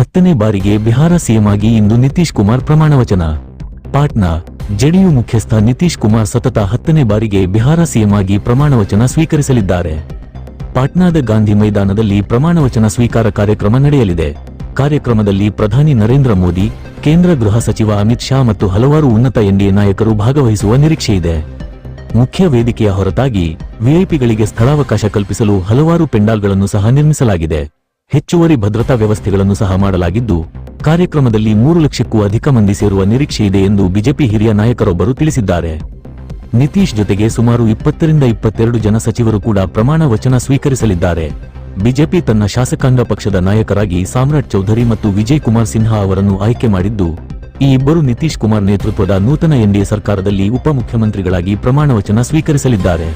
ಹತ್ತನೇ ಬಾರಿಗೆ ಬಿಹಾರ ಸಿಎಂ ಆಗಿ ಇಂದು ನಿತೀಶ್ ಕುಮಾರ್ ಪ್ರಮಾಣವಚನ. ಪಾಟ್ನಾ, ಜೆಡಿಯು ಮುಖ್ಯಸ್ಥ ನಿತೀಶ್ ಕುಮಾರ್ ಸತತ ಹತ್ತನೇ ಬಾರಿಗೆ ಬಿಹಾರ ಸಿಎಂ ಆಗಿ ಪ್ರಮಾಣವಚನ ಸ್ವೀಕರಿಸಲಿದ್ದಾರೆ. ಪಾಟ್ನಾದ ಗಾಂಧಿ ಮೈದಾನದಲ್ಲಿ ಪ್ರಮಾಣವಚನ ಸ್ವೀಕಾರ ಕಾರ್ಯಕ್ರಮ ನಡೆಯಲಿದೆ. ಕಾರ್ಯಕ್ರಮದಲ್ಲಿ ಪ್ರಧಾನಿ ನರೇಂದ್ರ ಮೋದಿ, ಕೇಂದ್ರ ಗೃಹ ಸಚಿವ ಅಮಿತ್ ಶಾ ಮತ್ತು ಹಲವಾರು ಉನ್ನತ ಎನ್ಡಿಎ ನಾಯಕರು ಭಾಗವಹಿಸುವ ನಿರೀಕ್ಷೆಯಿದೆ ಮುಖ್ಯ ವೇದಿಕೆಯ ಹೊರತಾಗಿ ವಿಐಪಿಗಳಿಗೆ ಸ್ಥಳಾವಕಾಶ ಕಲ್ಪಿಸಲು ಹಲವಾರು ಪೆಂಡಾಲ್ಗಳನ್ನು ಸಹ ನಿರ್ಮಿಸಲಾಗಿದೆ. ಹೆಚ್ಚುವರಿ ಭದ್ರತಾ ವ್ಯವಸ್ಥೆಗಳನ್ನು ಸಹ ಮಾಡಲಾಗಿದ್ದು, ಕಾರ್ಯಕ್ರಮದಲ್ಲಿ ಮೂರು ಲಕ್ಷಕ್ಕೂ ಅಧಿಕ ಮಂದಿ ಸೇರುವ ನಿರೀಕ್ಷೆ ಇದೆ ಎಂದು ಬಿಜೆಪಿ ಹಿರಿಯ ನಾಯಕರೊಬ್ಬರು ತಿಳಿಸಿದ್ದಾರೆ. ನಿತೀಶ್ ಜೊತೆಗೆ ಸುಮಾರು ಇಪ್ಪತ್ತರಿಂದ ಇಪ್ಪತ್ತೆರಡು ಜನ ಸಚಿವರು ಕೂಡ ಪ್ರಮಾಣ ವಚನ ಸ್ವೀಕರಿಸಲಿದ್ದಾರೆ. ಬಿಜೆಪಿ ತನ್ನ ಶಾಸಕಾಂಗ ಪಕ್ಷದ ನಾಯಕರಾಗಿ ಸಾಮ್ರಾಟ್ ಚೌಧರಿ ಮತ್ತು ವಿಜಯ್ ಕುಮಾರ್ ಸಿನ್ಹಾ ಅವರನ್ನು ಆಯ್ಕೆ ಮಾಡಿದ್ದು, ಈ ಇಬ್ಬರು ನಿತೀಶ್ ಕುಮಾರ್ ನೇತೃತ್ವದ ನೂತನ ಎನ್ಡಿಎ ಸರ್ಕಾರದಲ್ಲಿ ಉಪಮುಖ್ಯಮಂತ್ರಿಗಳಾಗಿ ಪ್ರಮಾಣ ವಚನ ಸ್ವೀಕರಿಸಲಿದ್ದಾರೆ.